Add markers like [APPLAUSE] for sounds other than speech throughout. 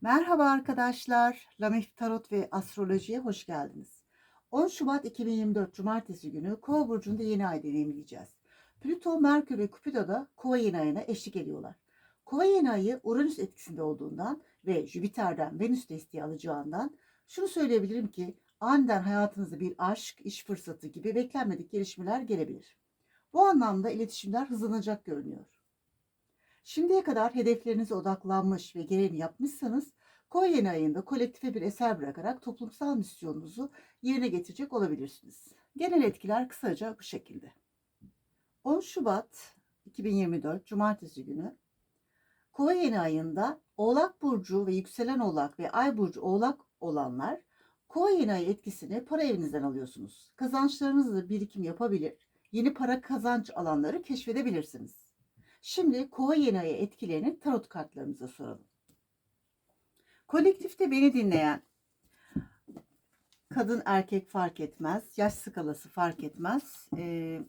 Merhaba arkadaşlar. Lamif Tarot ve Astroloji'ye hoş geldiniz. 10 Şubat 2024 Cumartesi günü Kova burcunda yeni ay deneyimleyeceğiz. Plüto, Merkür ve Kupido da Kova yeni ayına eşlik ediyorlar. Kova yeni ayı Uranüs etkisinde olduğundan ve Jüpiter'den Venüs desteği alacağından şunu söyleyebilirim ki aniden hayatınızda bir aşk, iş fırsatı gibi beklenmedik gelişmeler gelebilir. Bu anlamda iletişimler hızlanacak görünüyor. Şimdiye kadar hedeflerinize odaklanmış ve gereğini yapmışsanız Kova yeni ayında kolektife bir eser bırakarak toplumsal misyonunuzu yerine getirecek olabilirsiniz. Genel etkiler kısaca bu şekilde. 10 Şubat 2024 Cumartesi günü Kova yeni ayında Oğlak Burcu ve yükselen Oğlak ve Ay Burcu Oğlak olanlar Kova yeni ayı etkisini para evinizden alıyorsunuz. Kazançlarınızla birikim yapabilir, yeni para kazanç alanları keşfedebilirsiniz. Şimdi kova yeni ayı etkilerini tarot kartlarımıza soralım. Kolektifte beni dinleyen kadın erkek fark etmez, yaş skalası fark etmez, e,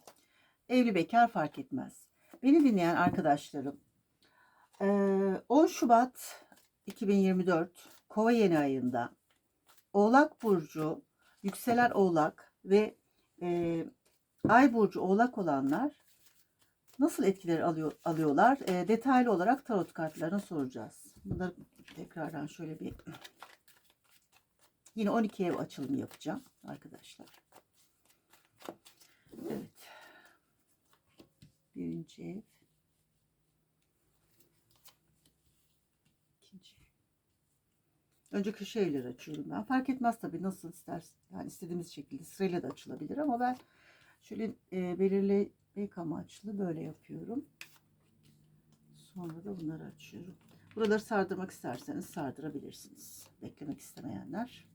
evli bekar fark etmez. Beni dinleyen arkadaşlarım e, 10 Şubat 2024 kova yeni ayında Oğlak Burcu, yükselen Oğlak ve e, Ay Burcu Oğlak olanlar nasıl etkileri alıyor, alıyorlar? E, detaylı olarak tarot kartlarını soracağız. Bunları tekrardan şöyle bir yine 12 ev açılımı yapacağım arkadaşlar. Evet. Birinci ev. İkinci. Önce köşe evleri açıyorum ben. Fark etmez tabii nasıl istersen. Yani istediğimiz şekilde sırayla da açılabilir ama ben şöyle e, belirli ek amaçlı böyle yapıyorum. Sonra da bunları açıyorum. Buraları sardırmak isterseniz sardırabilirsiniz. Beklemek istemeyenler.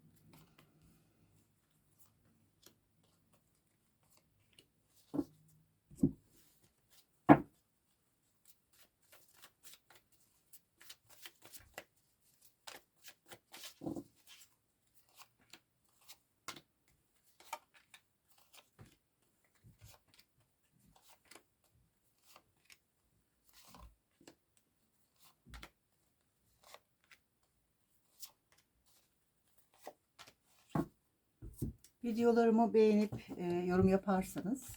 Videolarımı beğenip e, yorum yaparsanız,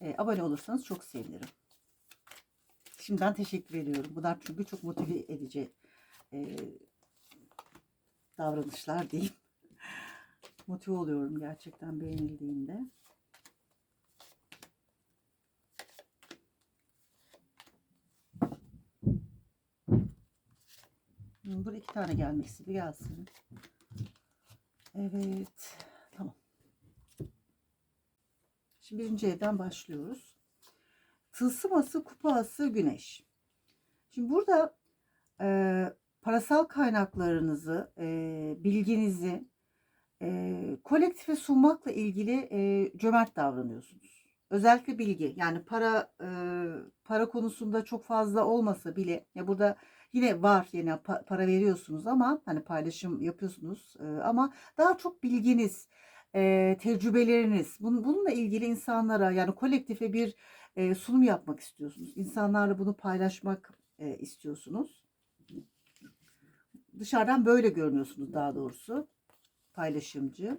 e, abone olursanız çok sevinirim. Şimdiden teşekkür ediyorum. Bunlar çünkü çok motive edici e, davranışlar diyeyim. [LAUGHS] Motive oluyorum gerçekten beğenildiğinde. Burada iki tane gelmek istedi. Gelsin. Evet. Tamam. Şimdi birinci evden başlıyoruz. Tılsım ası, kupa ası, güneş. Şimdi burada e, parasal kaynaklarınızı, e, bilginizi e, kolektife sunmakla ilgili e, cömert davranıyorsunuz. Özellikle bilgi yani para e, para konusunda çok fazla olmasa bile ya burada yine var yine pa- para veriyorsunuz ama hani paylaşım yapıyorsunuz e, ama daha çok bilginiz, e, tecrübeleriniz bun, bununla ilgili insanlara yani kolektife bir e, sunum yapmak istiyorsunuz. İnsanlarla bunu paylaşmak e, istiyorsunuz. Dışarıdan böyle görünüyorsunuz daha doğrusu paylaşımcı.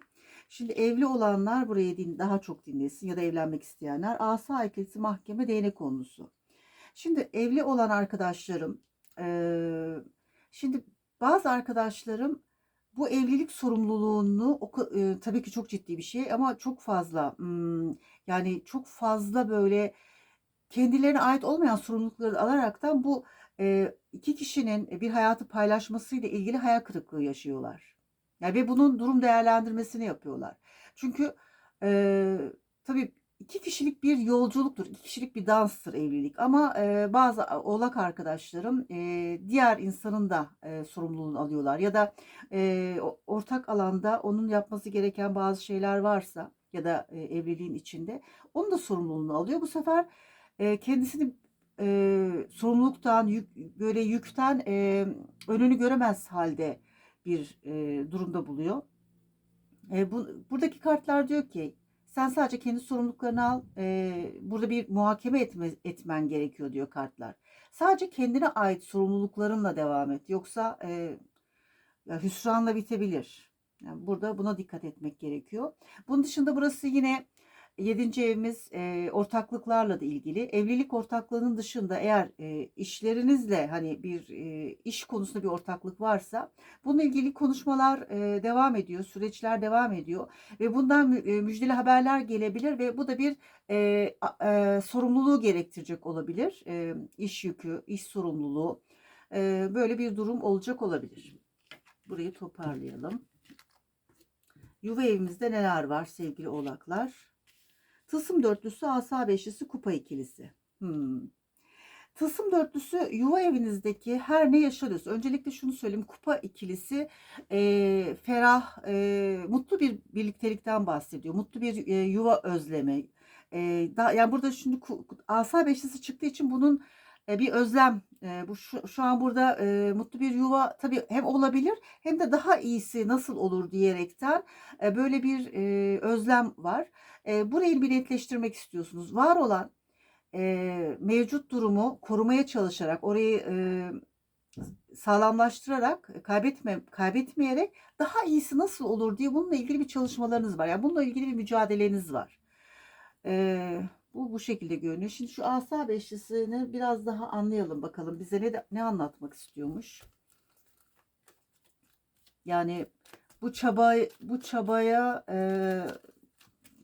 Şimdi evli olanlar burayı din, daha çok dinlesin ya da evlenmek isteyenler asa ikilisi mahkeme değnek konusu. Şimdi evli olan arkadaşlarım eee, şimdi bazı arkadaşlarım bu evlilik sorumluluğunu tabii ki çok ciddi bir şey ama çok fazla yani çok fazla böyle kendilerine ait olmayan sorumlulukları alaraktan bu iki kişinin bir hayatı paylaşmasıyla ilgili hayal kırıklığı yaşıyorlar. Yani ve bunun durum değerlendirmesini yapıyorlar. Çünkü tabii iki kişilik bir yolculuktur, iki kişilik bir danstır evlilik. Ama eee, bazı oğlak arkadaşlarım eee, diğer insanın da eee, sorumluluğunu alıyorlar. Ya da o- ortak alanda onun yapması gereken bazı şeyler varsa ya da eee, evliliğin içinde onun da sorumluluğunu alıyor. Bu sefer eee, kendisini eee, sorumluluktan, yük, böyle yükten eee, önünü göremez halde bir e, durumda buluyor. E, bu, buradaki kartlar diyor ki sen sadece kendi sorumluluklarını al. e, burada bir muhakeme etme, etmen gerekiyor diyor kartlar. Sadece kendine ait sorumluluklarınla devam et. Yoksa e, hüsranla bitebilir. Yani burada buna dikkat etmek gerekiyor. Bunun dışında burası yine 7. evimiz e, ortaklıklarla da ilgili. Evlilik ortaklığının dışında eğer e, işlerinizle hani bir e, iş konusunda bir ortaklık varsa bununla ilgili konuşmalar e, devam ediyor, süreçler devam ediyor ve bundan mü- müjdeli haberler gelebilir ve bu da bir e, e, sorumluluğu gerektirecek olabilir. E, iş yükü, iş sorumluluğu e, böyle bir durum olacak olabilir. Burayı toparlayalım. Yuva evimizde neler var sevgili oğlaklar? Tılsım dörtlüsü, asa beşlisi, kupa ikilisi. Hmm. Tılsım dörtlüsü yuva evinizdeki her ne yaşanıyorsa öncelikle şunu söyleyeyim kupa ikilisi e, ferah e, mutlu bir birliktelikten bahsediyor mutlu bir e, yuva özlemi e, da, yani burada şimdi asa beşlisi çıktığı için bunun e, bir özlem e, bu şu, şu an burada e, mutlu bir yuva tabii hem olabilir hem de daha iyisi nasıl olur diyerekten e, böyle bir e, özlem var. E, burayı bir netleştirmek istiyorsunuz. Var olan e, mevcut durumu korumaya çalışarak orayı e, sağlamlaştırarak kaybetme kaybetmeyerek daha iyisi nasıl olur diye bununla ilgili bir çalışmalarınız var. Yani bununla ilgili bir mücadeleniz var. E, bu bu şekilde görünüyor. Şimdi şu asa beşlisini biraz daha anlayalım bakalım. Bize ne ne anlatmak istiyormuş? Yani bu çaba bu çabaya e,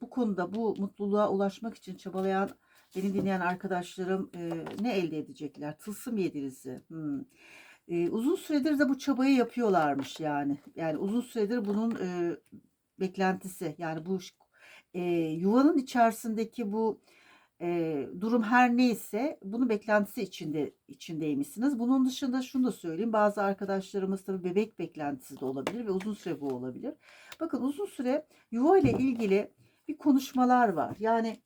bu konuda bu mutluluğa ulaşmak için çabalayan beni dinleyen arkadaşlarım e, ne elde edecekler? Tılsım yedilisi. Hmm. E, uzun süredir de bu çabayı yapıyorlarmış yani. Yani uzun süredir bunun e, beklentisi. Yani bu e, yuvanın içerisindeki bu e, durum her neyse bunun beklentisi içinde içindeymişsiniz. Bunun dışında şunu da söyleyeyim. Bazı arkadaşlarımız tabii bebek beklentisi de olabilir ve uzun süre bu olabilir. Bakın uzun süre yuva ile ilgili bir konuşmalar var. Yani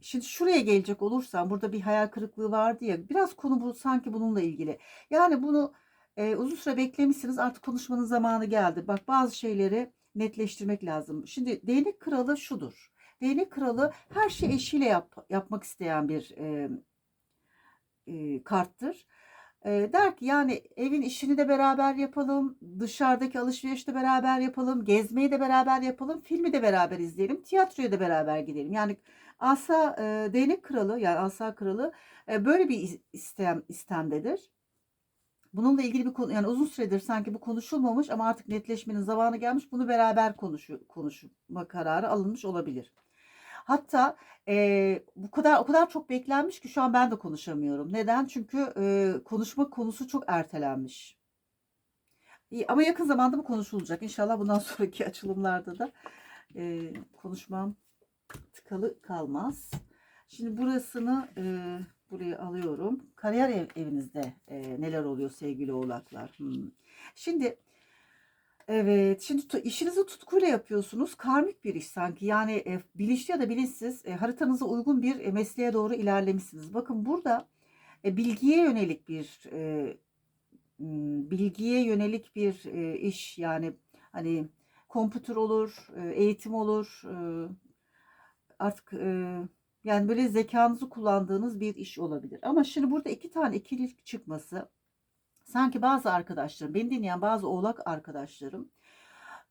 şimdi şuraya gelecek olursam burada bir hayal kırıklığı vardı ya biraz konu bu sanki bununla ilgili. Yani bunu e, uzun süre beklemişsiniz artık konuşmanın zamanı geldi. Bak bazı şeyleri netleştirmek lazım. Şimdi değnek kralı şudur. Değnek kralı her şeyi eşiyle yap, yapmak isteyen bir e, e, karttır. E, der ki yani evin işini de beraber yapalım, dışarıdaki alışverişi de beraber yapalım, gezmeyi de beraber yapalım, filmi de beraber izleyelim, tiyatroya da beraber gidelim. Yani Asa e, değnek kralı yani Asa kralı e, böyle bir is- istem istemdedir. Bununla ilgili bir konu yani uzun süredir sanki bu konuşulmamış ama artık netleşmenin zamanı gelmiş. Bunu beraber konuşu, konuşma kararı alınmış olabilir. Hatta e, bu kadar o kadar çok beklenmiş ki şu an ben de konuşamıyorum. Neden? Çünkü e, konuşma konusu çok ertelenmiş. İyi, ama yakın zamanda bu konuşulacak. İnşallah bundan [LAUGHS] sonraki açılımlarda da e, konuşmam tıkalı kalmaz. Şimdi burasını e, buraya alıyorum. Kariyer ev, evinizde e, neler oluyor sevgili oğlaklar? Hmm. Şimdi Evet, şimdi tu- işinizi tutkuyla yapıyorsunuz. Karmik bir iş sanki. Yani e, bilinçli ya da bilinçsiz e, haritanıza uygun bir e, mesleğe doğru ilerlemişsiniz. Bakın burada e, bilgiye yönelik bir e, bilgiye yönelik bir e, iş yani hani kompütür olur, e, eğitim olur, e, artık e, yani böyle zekanızı kullandığınız bir iş olabilir. Ama şimdi burada iki tane ikilik çıkması sanki bazı arkadaşlarım, beni dinleyen bazı oğlak arkadaşlarım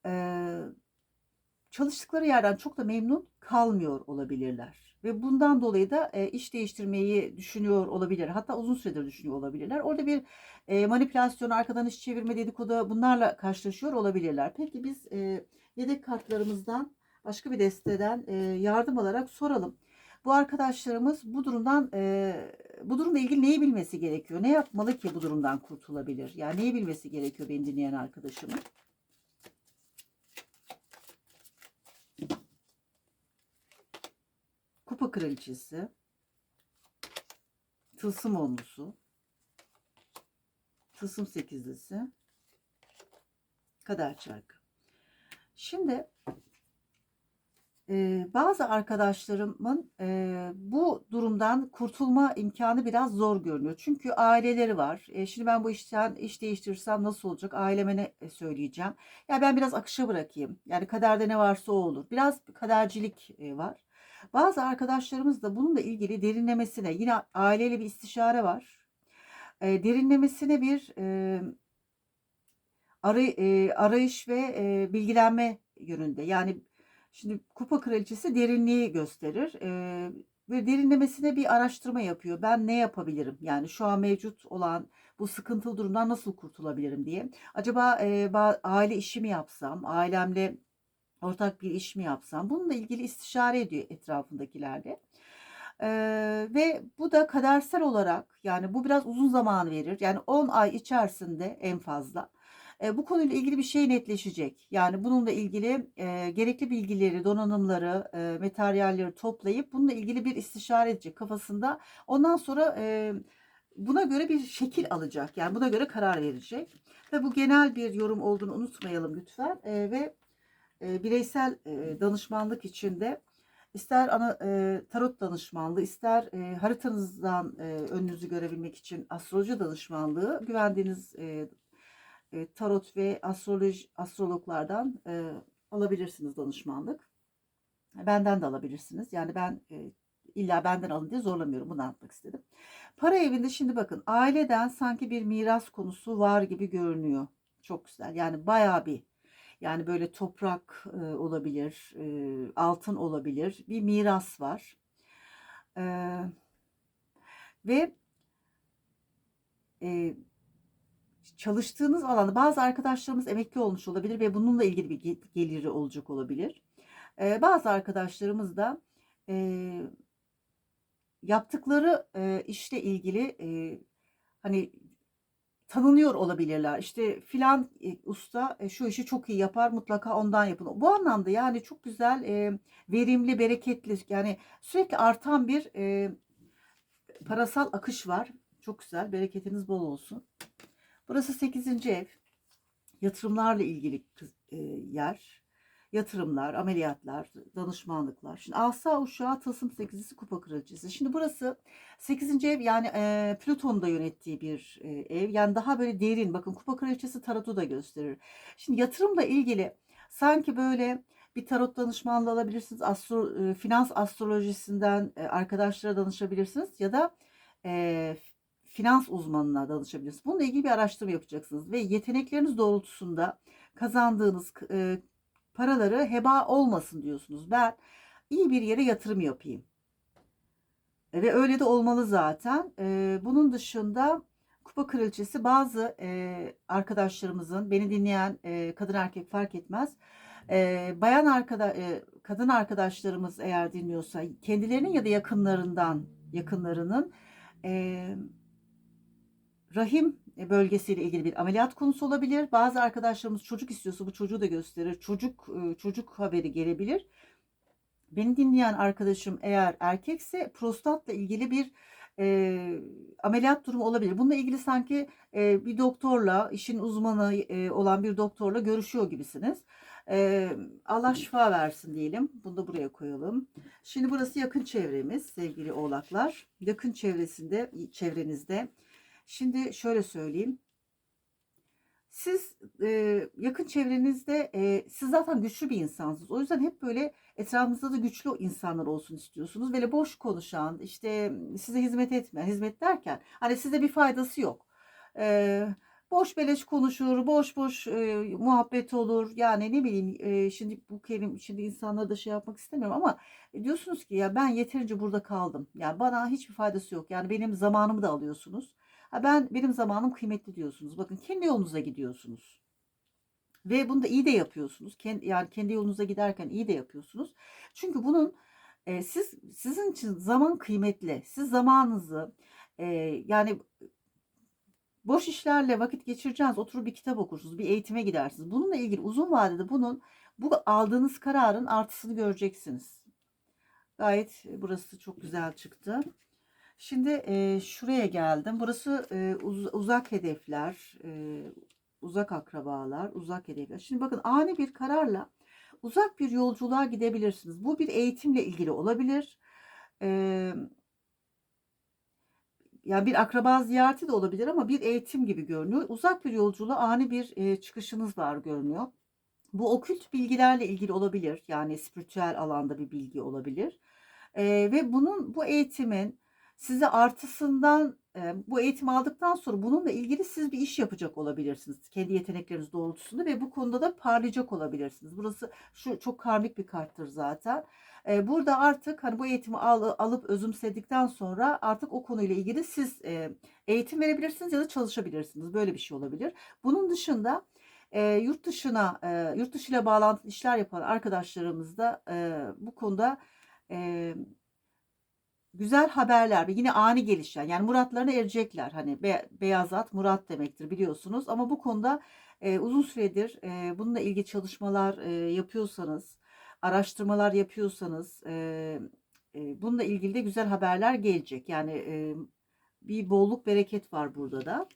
eee, çalıştıkları yerden çok da memnun kalmıyor olabilirler. Ve bundan dolayı da e, iş değiştirmeyi düşünüyor olabilir. Hatta uzun süredir düşünüyor olabilirler. Orada bir e, manipülasyon, arkadan iş çevirme dedikodu bunlarla karşılaşıyor olabilirler. Peki biz e, yedek kartlarımızdan başka bir desteden e, yardım alarak soralım. Bu arkadaşlarımız bu durumdan e, bu durumla ilgili neyi bilmesi gerekiyor? Ne yapmalı ki bu durumdan kurtulabilir? Yani neyi bilmesi gerekiyor beni dinleyen arkadaşımın? Kupa kraliçesi, tılsım onlusu, tılsım sekizlisi, kader çarkı. Şimdi e, bazı arkadaşlarımın e, bu durumdan kurtulma imkanı biraz zor görünüyor. Çünkü aileleri var. E, şimdi ben bu işten iş değiştirirsem nasıl olacak? Aileme ne e, söyleyeceğim? Ya ben biraz akışa bırakayım. Yani kaderde ne varsa o olur. Biraz kadercilik e, var. Bazı arkadaşlarımız da bununla ilgili derinlemesine yine aileyle bir istişare var. E, derinlemesine bir e, aray- e, arayış ve e, bilgilenme yönünde. Yani şimdi kupa kraliçesi derinliği gösterir. Ve derinlemesine bir araştırma yapıyor. Ben ne yapabilirim? Yani şu an mevcut olan bu sıkıntılı durumdan nasıl kurtulabilirim diye. Acaba ba- aile işi mi yapsam? Ailemle ortak bir iş mi yapsam? Bununla ilgili istişare ediyor etrafındakilerle. Eee, ve bu da kadersel olarak yani bu biraz uzun zaman verir. Yani 10 ay içerisinde en fazla. Eee, bu konuyla ilgili bir şey netleşecek. Yani bununla ilgili eee, gerekli bilgileri, donanımları, eee, materyalleri toplayıp bununla ilgili bir istişare edecek kafasında. Ondan sonra eee, buna göre bir şekil alacak. Yani buna göre karar verecek. Ve bu genel bir yorum olduğunu unutmayalım lütfen. Eee, ve eee, bireysel eee, danışmanlık içinde İster ana, e, tarot danışmanlığı, ister e, haritanızdan e, önünüzü görebilmek için astroloji danışmanlığı, güvendiğiniz e, e, tarot ve astroloji astrologlardan e, alabilirsiniz danışmanlık. Benden de alabilirsiniz. Yani ben e, illa benden alın diye zorlamıyorum. Bunu anlatmak istedim. Para evinde şimdi bakın aileden sanki bir miras konusu var gibi görünüyor. Çok güzel. Yani bayağı bir yani böyle toprak e, olabilir, e, altın olabilir. Bir miras var. E, ve e, çalıştığınız alanda bazı arkadaşlarımız emekli olmuş olabilir ve bununla ilgili bir ge- geliri olacak olabilir. E, bazı arkadaşlarımız da e, yaptıkları e, işle ilgili e, hani tanınıyor olabilirler. İşte filan e, usta e, şu işi çok iyi yapar mutlaka ondan yapın. Bu anlamda yani çok güzel, e, verimli, bereketli yani sürekli artan bir e, parasal akış var. Çok güzel. Bereketiniz bol olsun. Burası 8. ev. Yatırımlarla ilgili e, yer. Yatırımlar, ameliyatlar, danışmanlıklar. Şimdi Asa Uşağı Tılsım 8'lisi Kupa Kraliçesi. Şimdi burası 8. ev yani e, Plüton'un da yönettiği bir e, ev. Yani daha böyle derin. Bakın Kupa Kraliçesi tarotu da gösterir. Şimdi yatırımla ilgili sanki böyle bir tarot danışmanlığı alabilirsiniz. Astro, e, finans astrolojisinden e, arkadaşlara danışabilirsiniz ya da e, finans uzmanına danışabilirsiniz. Bununla ilgili bir araştırma yapacaksınız ve yetenekleriniz doğrultusunda kazandığınız e, paraları heba olmasın diyorsunuz. Ben iyi bir yere yatırım yapayım. Ve öyle de olmalı zaten. E, bunun dışında Kupa Kraliçesi bazı e, arkadaşlarımızın, beni dinleyen e, kadın erkek fark etmez. E, bayan arkada, e, kadın arkadaşlarımız eğer dinliyorsa kendilerinin ya da yakınlarından, yakınlarının e, rahim bölgesiyle ilgili bir ameliyat konusu olabilir. Bazı arkadaşlarımız çocuk istiyorsa bu çocuğu da gösterir. Çocuk e, çocuk haberi gelebilir. Beni dinleyen arkadaşım eğer erkekse prostatla ilgili bir e, ameliyat durumu olabilir. Bununla ilgili sanki e, bir doktorla, işin uzmanı e, olan bir doktorla görüşüyor gibisiniz. E, Allah şifa versin diyelim. Bunu da buraya koyalım. Şimdi burası yakın çevremiz sevgili oğlaklar. Yakın çevresinde, çevrenizde. Şimdi şöyle söyleyeyim. Siz e, yakın çevrenizde e, siz zaten güçlü bir insansınız. O yüzden hep böyle etrafınızda da güçlü insanlar olsun istiyorsunuz. Böyle boş konuşan, işte size hizmet etmeyen, hizmet derken hani size bir faydası yok. E, boş beleş konuşur, boş boş e, muhabbet olur. Yani ne bileyim e, şimdi bu kelim şimdi insanlara da şey yapmak istemiyorum ama diyorsunuz ki ya ben yeterince burada kaldım. Yani bana hiçbir faydası yok. Yani benim zamanımı da alıyorsunuz. Ha ben benim zamanım kıymetli diyorsunuz. Bakın kendi yolunuza gidiyorsunuz. Ve bunu da iyi de yapıyorsunuz. Kendi, yani kendi yolunuza giderken iyi de yapıyorsunuz. Çünkü bunun e, siz sizin için zaman kıymetli. Siz zamanınızı e, yani boş işlerle vakit geçireceğiniz, oturup bir kitap okursunuz, bir eğitime gidersiniz. Bununla ilgili uzun vadede bunun bu aldığınız kararın artısını göreceksiniz. Gayet burası çok güzel çıktı. Şimdi e, şuraya geldim. Burası e, uz- uzak hedefler, e, uzak akrabalar, uzak hedefler. Şimdi bakın ani bir kararla uzak bir yolculuğa gidebilirsiniz. Bu bir eğitimle ilgili olabilir. E, yani bir akraba ziyareti de olabilir ama bir eğitim gibi görünüyor. Uzak bir yolculuğa ani bir e, çıkışınız var görünüyor. Bu okült bilgilerle ilgili olabilir. Yani spiritüel alanda bir bilgi olabilir. E, ve bunun bu eğitimin size artısından e, bu eğitimi aldıktan sonra bununla ilgili siz bir iş yapacak olabilirsiniz. Kendi yetenekleriniz doğrultusunda ve bu konuda da parlayacak olabilirsiniz. Burası şu çok karmik bir karttır zaten. E, burada artık hani bu eğitimi al, alıp özümsedikten sonra artık o konuyla ilgili siz e, eğitim verebilirsiniz ya da çalışabilirsiniz. Böyle bir şey olabilir. Bunun dışında yurt dışına, yurt dışıyla bağlantılı işler yapan arkadaşlarımız da bu konuda e, güzel haberler ve yine ani gelişen yani muratlarına erecekler. Hani be, beyaz at murat demektir biliyorsunuz ama bu konuda e, uzun süredir e, bununla ilgili çalışmalar e, yapıyorsanız, araştırmalar yapıyorsanız e, e, bununla ilgili de güzel haberler gelecek. Yani e, bir bolluk bereket var burada da.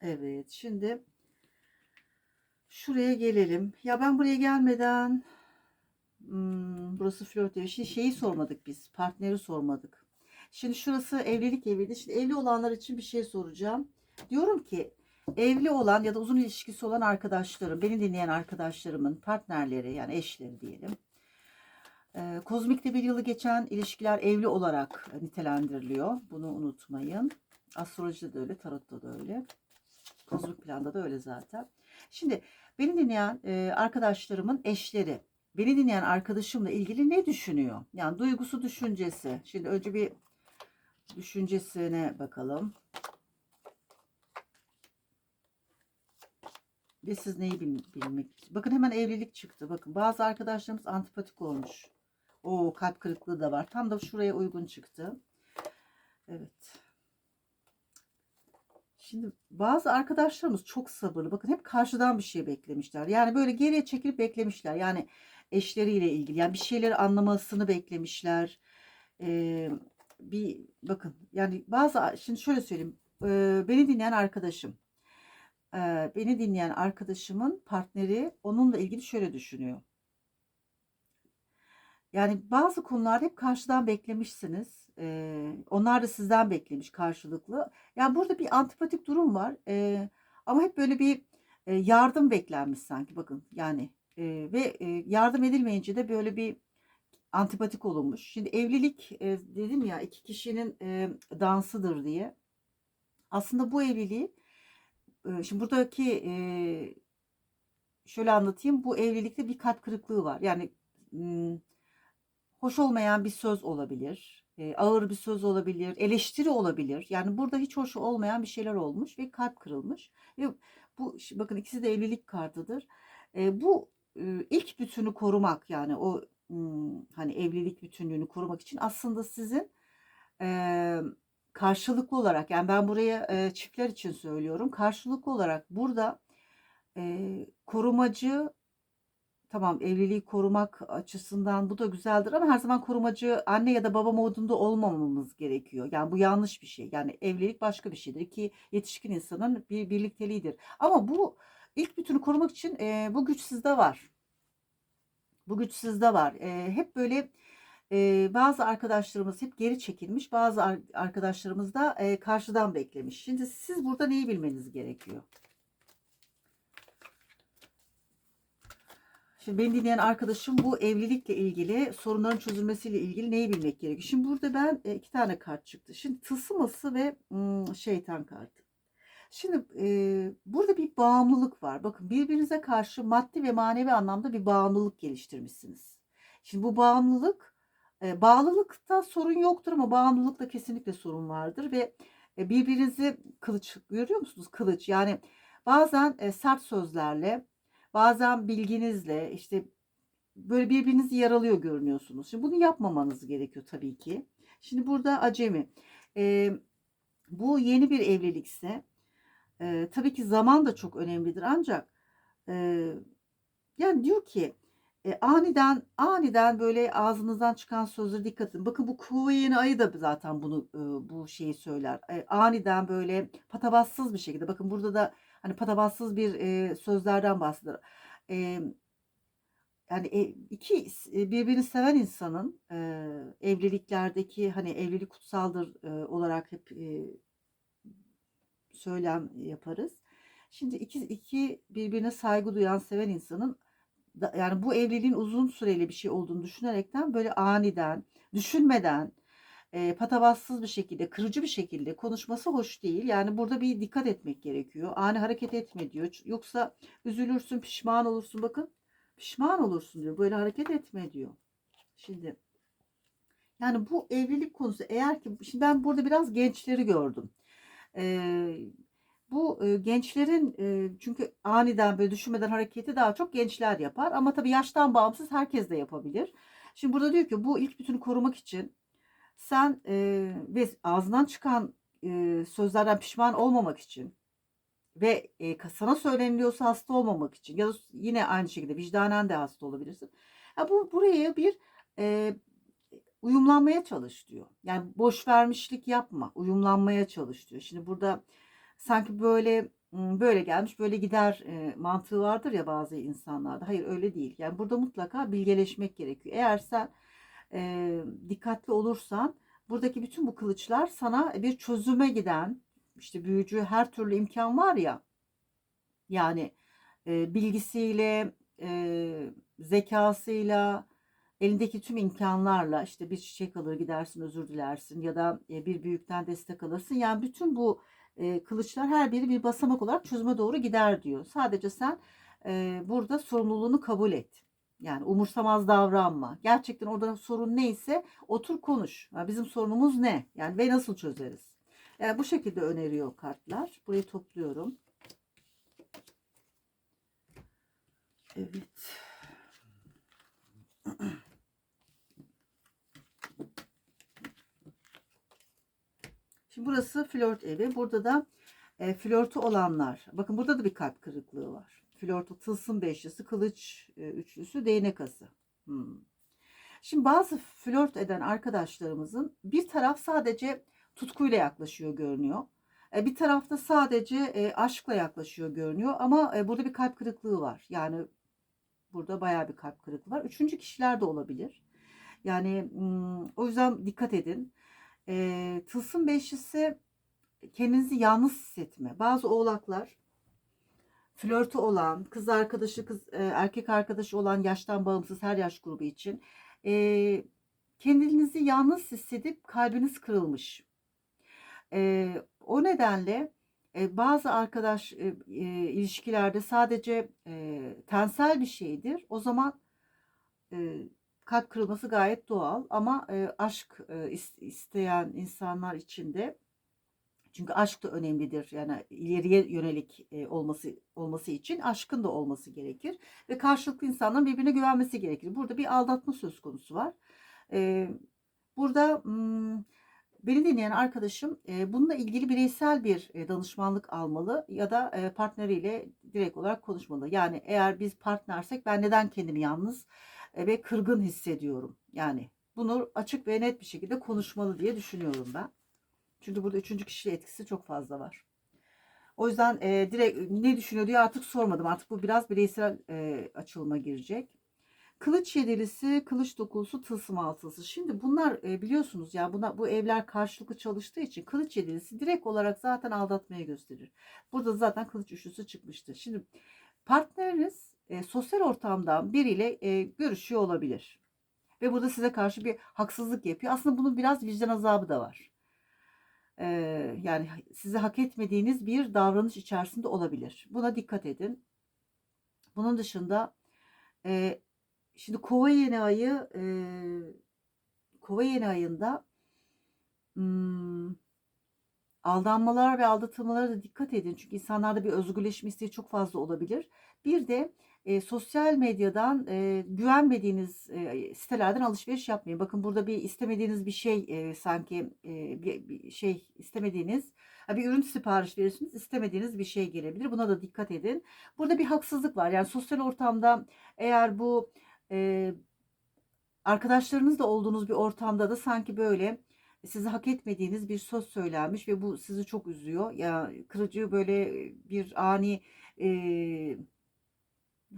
Evet şimdi şuraya gelelim. Ya ben buraya gelmeden Hmm, burası flört evi. Şimdi şeyi sormadık biz. Partneri sormadık. Şimdi şurası evlilik eviydi. Şimdi evli olanlar için bir şey soracağım. Diyorum ki evli olan ya da uzun ilişkisi olan arkadaşlarım, beni dinleyen arkadaşlarımın partnerleri yani eşleri diyelim. Ee, kozmikte bir yılı geçen ilişkiler evli olarak nitelendiriliyor. Bunu unutmayın. Astrolojide de öyle, tarotta da öyle. Kozmik planda da öyle zaten. Şimdi beni dinleyen e, arkadaşlarımın eşleri beni dinleyen arkadaşımla ilgili ne düşünüyor? Yani duygusu, düşüncesi. Şimdi önce bir düşüncesine bakalım. Ve siz neyi bil, bilmek Bakın hemen evlilik çıktı. Bakın bazı arkadaşlarımız antipatik olmuş. O kalp kırıklığı da var. Tam da şuraya uygun çıktı. Evet. Şimdi bazı arkadaşlarımız çok sabırlı. Bakın hep karşıdan bir şey beklemişler. Yani böyle geriye çekilip beklemişler. Yani eşleriyle ilgili. Yani bir şeyleri anlamasını beklemişler. Ee, bir bakın yani bazı şimdi şöyle söyleyeyim. Ee, beni dinleyen arkadaşım. Ee, beni dinleyen arkadaşımın partneri onunla ilgili şöyle düşünüyor. Yani bazı konularda hep karşıdan beklemişsiniz. Ee, onlar da sizden beklemiş karşılıklı. Yani burada bir antipatik durum var. Ee, ama hep böyle bir e, yardım beklenmiş sanki. Bakın yani e, ve e, yardım edilmeyince de böyle bir antipatik olunmuş. Şimdi evlilik e, dedim ya iki kişinin e, dansıdır diye. Aslında bu evliliği e, şimdi buradaki e, şöyle anlatayım. Bu evlilikte bir kalp kırıklığı var. Yani hoş olmayan bir söz olabilir. Ağır bir söz olabilir. Eleştiri olabilir. Yani burada hiç hoş olmayan bir şeyler olmuş ve kalp kırılmış. Ve bu bakın ikisi de evlilik kartıdır. Bu ilk bütünü korumak yani o hani evlilik bütünlüğünü korumak için aslında sizin karşılıklı olarak yani ben buraya çiftler için söylüyorum karşılıklı olarak burada korumacı tamam evliliği korumak açısından bu da güzeldir ama her zaman korumacı anne ya da baba modunda olmamamız gerekiyor. Yani bu yanlış bir şey. Yani evlilik başka bir şeydir ki yetişkin insanın bir birlikteliğidir. Ama bu İlk bütünü korumak için e, bu güç sizde var. Bu güç sizde var. E, hep böyle e, bazı arkadaşlarımız hep geri çekilmiş. Bazı ar arkadaşlarımız da e, karşıdan beklemiş. Şimdi siz burada neyi bilmeniz gerekiyor? Şimdi beni dinleyen arkadaşım bu evlilikle ilgili sorunların çözülmesiyle ilgili neyi bilmek gerekiyor? Şimdi burada ben iki tane kart çıktı. Şimdi tılsıması ve şeytan kartı. Şimdi e, burada bir bağımlılık var. Bakın birbirinize karşı maddi ve manevi anlamda bir bağımlılık geliştirmişsiniz. Şimdi bu bağımlılık, e, bağlılıkta sorun yoktur ama bağımlılıkta kesinlikle sorun vardır ve e, birbirinizi kılıç görüyor musunuz? Kılıç yani bazen e, sert sözlerle, bazen bilginizle işte böyle birbirinizi yaralıyor görünüyorsunuz. Şimdi bunu yapmamanız gerekiyor tabii ki. Şimdi burada acemi. E, bu yeni bir evlilikse e, tabii ki zaman da çok önemlidir ancak e, yani diyor ki e, aniden aniden böyle ağzınızdan çıkan sözlere dikkat edin. Bakın bu kuğu yeni ayı da zaten bunu e, bu şeyi söyler. E, aniden böyle patavatsız bir şekilde. Bakın burada da hani patavatsız bir e, sözlerden bahseder. E, yani e, iki birbirini seven insanın e, evliliklerdeki hani evlilik kutsaldır e, olarak hep e, söylem yaparız. Şimdi iki, iki birbirine saygı duyan, seven insanın yani bu evliliğin uzun süreli bir şey olduğunu düşünerekten böyle aniden, düşünmeden e, patavatsız bir şekilde, kırıcı bir şekilde konuşması hoş değil. Yani burada bir dikkat etmek gerekiyor. Ani hareket etme diyor. Yoksa üzülürsün, pişman olursun. Bakın pişman olursun diyor. Böyle hareket etme diyor. Şimdi yani bu evlilik konusu eğer ki şimdi ben burada biraz gençleri gördüm. Ee, bu e, gençlerin e, çünkü aniden böyle düşünmeden hareketi daha çok gençler yapar ama tabii yaştan bağımsız herkes de yapabilir. Şimdi burada diyor ki bu ilk bütünü korumak için sen e, ve ağzından çıkan e, sözlerden pişman olmamak için ve e, sana söyleniliyorsa hasta olmamak için ya da yine aynı şekilde vicdanen de hasta olabilirsin. Ya bu buraya bir e, uyumlanmaya çalış diyor. Yani boş vermişlik yapma, uyumlanmaya çalış diyor. Şimdi burada sanki böyle böyle gelmiş böyle gider mantığı vardır ya bazı insanlarda. Hayır öyle değil. Yani burada mutlaka bilgeleşmek gerekiyor. Eğer sen e, dikkatli olursan buradaki bütün bu kılıçlar sana bir çözüme giden işte büyücü her türlü imkan var ya yani e, bilgisiyle e, zekasıyla elindeki tüm imkanlarla işte bir çiçek alır gidersin özür dilersin ya da e, bir büyükten destek alırsın. Yani bütün bu e, kılıçlar her biri bir basamak olarak çözüme doğru gider diyor. Sadece sen e, burada sorumluluğunu kabul et. Yani umursamaz davranma. Gerçekten orada sorun neyse otur konuş. Yani bizim sorunumuz ne? Yani ve nasıl çözeriz? Yani bu şekilde öneriyor kartlar. Burayı topluyorum. Evet. [CLEARS THROAT] Şimdi burası flört evi. Burada da e, flörtü olanlar. Bakın burada da bir kalp kırıklığı var. Flörtü tılsım beşlisi, kılıç e, üçlüsü, değnek ası. Hmm. Şimdi bazı flört eden arkadaşlarımızın bir taraf sadece tutkuyla yaklaşıyor görünüyor. E, bir tarafta sadece e, aşkla yaklaşıyor görünüyor ama e, burada bir kalp kırıklığı var. Yani burada bayağı bir kalp kırıklığı var. Üçüncü kişiler de olabilir. Yani o yüzden dikkat edin. E, tılsım beşlisi kendinizi yalnız hissetme. Bazı oğlaklar flörtü olan, kız arkadaşı, kız e, erkek arkadaşı olan yaştan bağımsız her yaş grubu için e, kendinizi yalnız hissedip kalbiniz kırılmış. E, o nedenle bazı arkadaş e, ilişkilerde sadece e, tensel bir şeydir. O zaman e, kalp kırılması gayet doğal ama e, aşk e, isteyen insanlar için de çünkü aşk da önemlidir. Yani ileriye yönelik e, olması olması için aşkın da olması gerekir ve karşılıklı insanların birbirine güvenmesi gerekir. Burada bir aldatma söz konusu var. E, burada hmm, beni dinleyen arkadaşım e, bununla ilgili bireysel bir e, danışmanlık almalı ya da e, partneriyle direkt olarak konuşmalı. Yani eğer biz partnersek ben neden kendimi yalnız e, ve kırgın hissediyorum? Yani bunu açık ve net bir şekilde konuşmalı diye düşünüyorum ben. Çünkü burada üçüncü kişi etkisi çok fazla var. O yüzden e, direkt ne düşünüyor diye artık sormadım. Artık bu biraz bireysel e, açılıma girecek. Kılıç yedilisi, kılıç dokusu, tılsım altısı. Şimdi bunlar e, biliyorsunuz ya buna, bu evler karşılıklı çalıştığı için kılıç yedilisi direkt olarak zaten aldatmaya gösterir. Burada zaten kılıç üçlüsü çıkmıştı. Şimdi partneriniz e, sosyal ortamdan biriyle e, görüşüyor olabilir. Ve burada size karşı bir haksızlık yapıyor. Aslında bunun biraz vicdan azabı da var. E, yani size hak etmediğiniz bir davranış içerisinde olabilir. Buna dikkat edin. Bunun dışında e, Şimdi kova yeni ayı e, kova yeni ayında hmm, aldanmalar ve aldatılmalara da dikkat edin. Çünkü insanlarda bir özgürleşme isteği çok fazla olabilir. Bir de e, sosyal medyadan e, güvenmediğiniz e, sitelerden alışveriş yapmayın. Bakın burada bir istemediğiniz bir şey e, sanki e, bir, bir şey istemediğiniz bir ürün sipariş verirsiniz istemediğiniz bir şey gelebilir. Buna da dikkat edin. Burada bir haksızlık var. Yani sosyal ortamda eğer bu e, arkadaşlarınızla olduğunuz bir ortamda da sanki böyle sizi hak etmediğiniz bir söz söylenmiş ve bu sizi çok üzüyor. Ya kırıcı böyle bir ani e,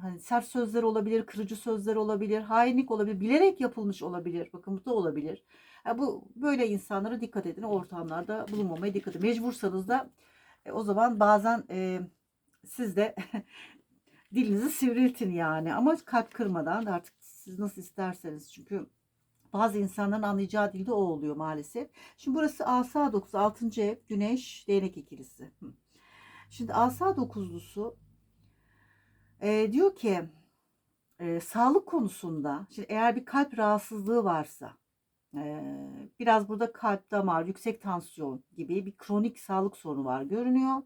hani sert sözler olabilir, kırıcı sözler olabilir, hainlik olabilir, bilerek yapılmış olabilir. Bakın bu da olabilir. Ya bu böyle insanlara dikkat edin. Ortamlarda bulunmamaya dikkat edin. Mecbursanız da e, o zaman bazen e, siz de [LAUGHS] dilinizi sivriltin yani ama kalp kırmadan da artık siz nasıl isterseniz çünkü bazı insanların anlayacağı dilde o oluyor maalesef. Şimdi burası asa 9 6. ev güneş değnek ikilisi. Şimdi asa dokuzlusu e, diyor ki e, sağlık konusunda şimdi eğer bir kalp rahatsızlığı varsa e, biraz burada kalp damar yüksek tansiyon gibi bir kronik sağlık sorunu var görünüyor.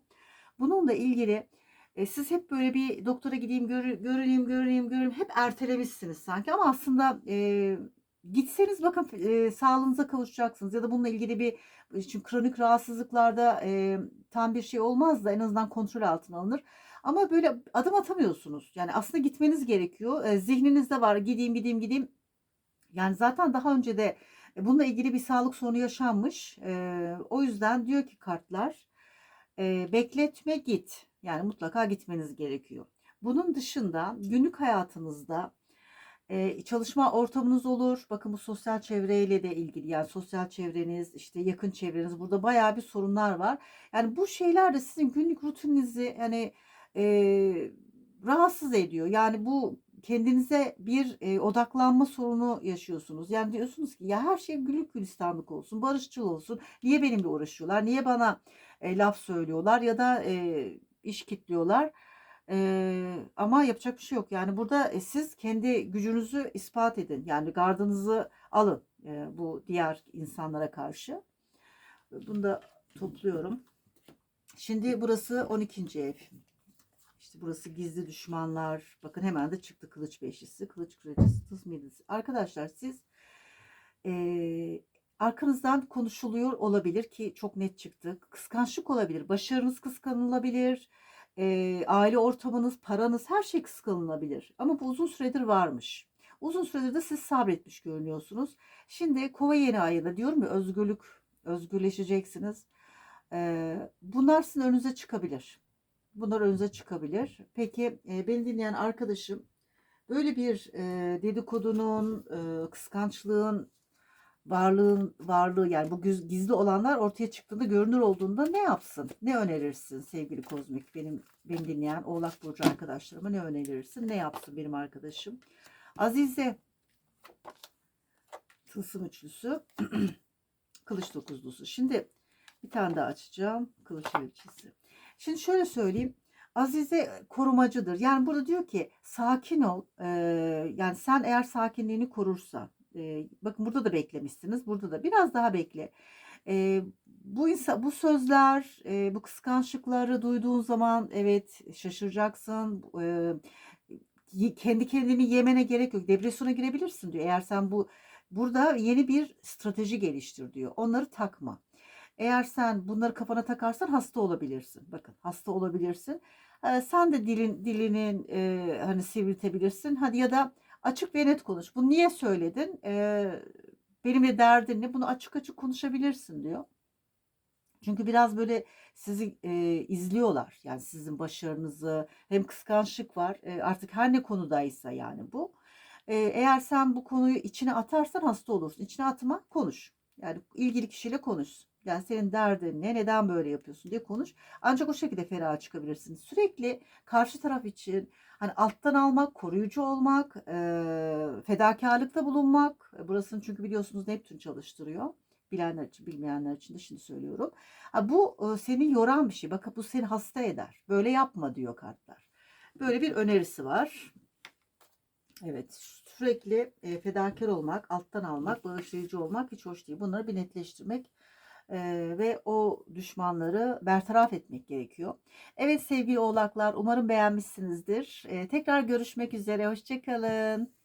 Bununla ilgili e, siz hep böyle bir doktora gideyim gör, görüneyim görüneyim görüneyim hep ertelemişsiniz sanki ama aslında e, gitseniz bakın e, sağlığınıza kavuşacaksınız ya da bununla ilgili bir çünkü kronik rahatsızlıklarda e, tam bir şey olmaz da en azından kontrol altına alınır. Ama böyle adım atamıyorsunuz. Yani aslında gitmeniz gerekiyor. E, zihninizde var gideyim gideyim gideyim. Yani zaten daha önce de bununla ilgili bir sağlık sorunu yaşanmış. E, o yüzden diyor ki kartlar e, bekletme git. Yani mutlaka gitmeniz gerekiyor. Bunun dışında günlük hayatınızda çalışma ortamınız olur. Bakın bu sosyal çevreyle de ilgili yani sosyal çevreniz işte yakın çevreniz burada bayağı bir sorunlar var. Yani bu şeyler de sizin günlük rutininizi yani e, rahatsız ediyor. Yani bu kendinize bir e, odaklanma sorunu yaşıyorsunuz. Yani diyorsunuz ki ya her şey güllük gülistanlık olsun, barışçıl olsun. Niye benimle uğraşıyorlar? Niye bana e, laf söylüyorlar ya da e, iş kitliyorlar? E, ama yapacak bir şey yok. Yani burada e, siz kendi gücünüzü ispat edin. Yani gardınızı alın e, bu diğer insanlara karşı. Bunu da topluyorum. Şimdi burası 12. ev. İşte burası gizli düşmanlar. Bakın hemen de çıktı kılıç beşlisi, kılıç kraliçesi, tız midisi. Arkadaşlar siz e, arkanızdan konuşuluyor olabilir ki çok net çıktı. Kıskançlık olabilir. Başarınız kıskanılabilir. E, aile ortamınız, paranız her şey kıskanılabilir. Ama bu uzun süredir varmış. Uzun süredir de siz sabretmiş görünüyorsunuz. Şimdi kova yeni ayında diyorum ya özgürlük, özgürleşeceksiniz. E, bunlar sizin önünüze çıkabilir. Bunlar önünüze çıkabilir. Peki e, beni dinleyen arkadaşım böyle bir e, dedikodunun, e, kıskançlığın, varlığın varlığı yani bu gizli olanlar ortaya çıktığında görünür olduğunda ne yapsın? Ne önerirsin sevgili kozmik benim beni dinleyen Oğlak burcu arkadaşlarıma ne önerirsin? Ne yapsın benim arkadaşım? Azize tılsım üçlüsü [CLEARS THROAT] kılıç dokuzlusu. Şimdi bir tane daha açacağım. Kılıç elçisi. Şimdi şöyle söyleyeyim. Azize korumacıdır. Yani burada diyor ki sakin ol. Ee, yani sen eğer sakinliğini korursa. E, bakın burada da beklemişsiniz. Burada da biraz daha bekle. E, bu insan, bu sözler, e, bu kıskançlıkları duyduğun zaman evet şaşıracaksın. E, kendi kendini yemene gerek yok. Depresyona girebilirsin diyor. Eğer sen bu burada yeni bir strateji geliştir diyor. Onları takma. Eğer sen bunları kafana takarsan hasta olabilirsin. Bakın hasta olabilirsin. Ee, sen de dilin dilinin e, hani sivriltebilirsin. Hadi ya da açık ve net konuş. Bunu niye söyledin? Ee, benimle derdin ne? Bunu açık açık konuşabilirsin diyor. Çünkü biraz böyle sizi e, izliyorlar. Yani sizin başarınızı hem kıskançlık var. E, artık her ne konudaysa yani bu. E, eğer sen bu konuyu içine atarsan hasta olursun. İçine atma, konuş. Yani ilgili kişiyle konuş. Yani senin derdin ne, neden böyle yapıyorsun diye konuş. Ancak o şekilde feraha çıkabilirsin. Sürekli karşı taraf için hani alttan almak, koruyucu olmak, e, fedakarlıkta bulunmak. Burasını çünkü biliyorsunuz Neptün çalıştırıyor. Bilenler için, bilmeyenler için de şimdi söylüyorum. Bu e, seni yoran bir şey. Bakın bu seni hasta eder. Böyle yapma diyor kartlar. Böyle bir önerisi var. Evet, sürekli e, fedakar olmak, alttan almak, bağışlayıcı olmak hiç hoş değil. Bunları bir netleştirmek e, ve o düşmanları bertaraf etmek gerekiyor. Evet sevgili oğlaklar, umarım beğenmişsinizdir. E, tekrar görüşmek üzere, hoşçakalın.